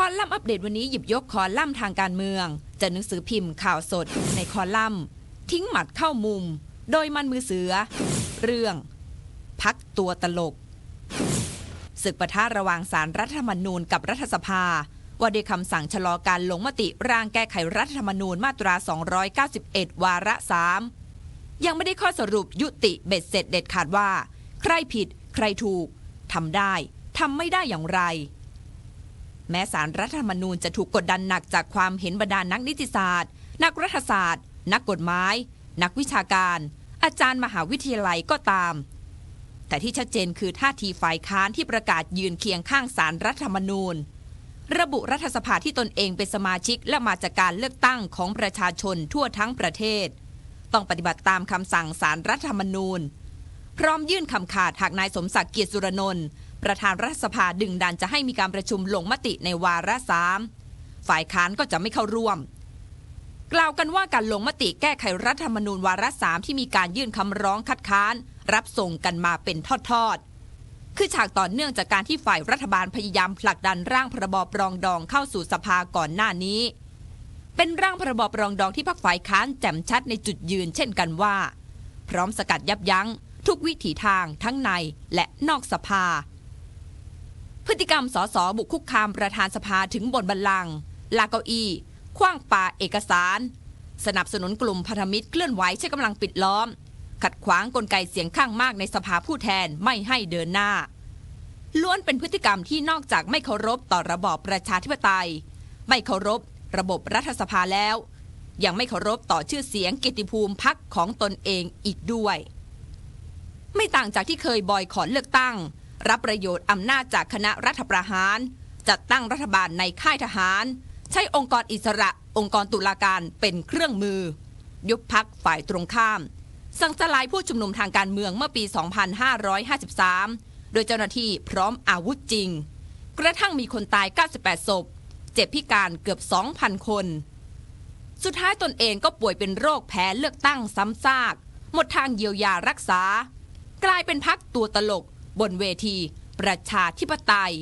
คอลัมน์อัปเดตวันนี้หยิบยกคอลัมน์ทางการเมืองจากหนังสือพิมพ์ข่าวสด ในคอลัมน์ ทิ้งหมัดเข้ามุม โดยมันมือเสือ เรื่อง พักตัวตลก ศึกประทะระหว่างสารรัฐธรรมนูญกับรัฐสภา ว่าด้วยคำสั่งชะลอการลงมติร่างแก้ไขรัฐธรรมนูญมาตรา 291 วาระ 3 ยังไม่ได้ข้อสรุปยุติเบ็ดเสร็จเด็ดขาดว่า ใครผิด ใครถูกทำได้ทำไม่ได้อย่างไร แม้สารรัฐธรรมนูญจะถูกกดดันหนักจากความเห็นบรรดานักนิติศาสตร์ นักรัฐศาสตร์ นักกฎหมาย นักวิชาการ อาจารย์มหาวิทยาลัยก็ตาม แต่ที่ชัดเจนคือท่าทีฝ่ายค้านที่ประกาศยืนเคียงข้างสารรัฐธรรมนูญ ระบุรัฐสภาที่ตนเองเป็นสมาชิกและมาจากการเลือกตั้งของประชาชนทั่วทั้งประเทศ ต้องปฏิบัติตามคำสั่งสารรัฐธรรมนูญ พร้อมยื่นคำขาดหากนายสมศักดิ์เกียรติสุรนนท์ ประธานรัฐสภาดึงดันจะให้มีการประชุมลงมติในวาระสามฝ่ายค้านก็จะไม่เข้าร่วม กล่าวกันว่าการลงมติแก้ไขรัฐธรรมนูญวาระสามที่มีการยื่นคำร้องคัดค้าน รับส่งกันมาเป็นทอดๆคือฉากต่อเนื่องจากการที่ฝ่ายรัฐบาลพยายามผลักดันร่างพรบปรองดองเข้าสู่สภาก่อนหน้านี้ เป็นร่างพรบปรองดองที่พรรคฝ่ายค้านแจ่มชัดในจุดยืนเช่นกันว่า พร้อมสกัดยับยั้งทุกวิถีทางทั้งในและนอกสภา พฤติกรรมสสบุกคุกคามประธานสภาถึงบนบัลลังก์ลากเก้าอี้คว้างปาเอกสาร สนับสนุนกลุ่มพันธมิตรเคลื่อนไหวใช้กำลังปิดล้อม ขัดขวางกลไกเสียงข้างมากในสภาผู้แทนไม่ให้เดินหน้า ล้วนเป็นพฤติกรรมที่นอกจากไม่เคารพต่อระบอบประชาธิปไตย ไม่เคารพระบบรัฐสภาแล้ว ยังไม่เคารพต่อชื่อเสียงกิตติภูมิพักของตนเองอีกด้วย ไม่ต่างจากที่เคยบอยขอเลือกตั้ง รับประโยชน์อำนาจจากคณะรัฐประหาร จัดตั้งรัฐบาลในค่ายทหาร ใช้องค์กรอิสระ องค์กรตุลาการเป็นเครื่องมือ ยุบพักฝ่ายตรงข้าม สั่งสลายผู้ชุมนุมทางการเมืองเมื่อปี 2553 โดยเจ้าหน้าที่พร้อมอาวุธจริง กระทั่งมีคนตาย 98 ศพ เจ็บพิการเกือบ 2,000 คน สุดท้ายตนเองก็ป่วยเป็นโรคแพ้เลือกตั้งซ้ำซาก หมดทางเยียวยารักษา กลายเป็นพักตัวตลก บนเวที ประชาธิปไตย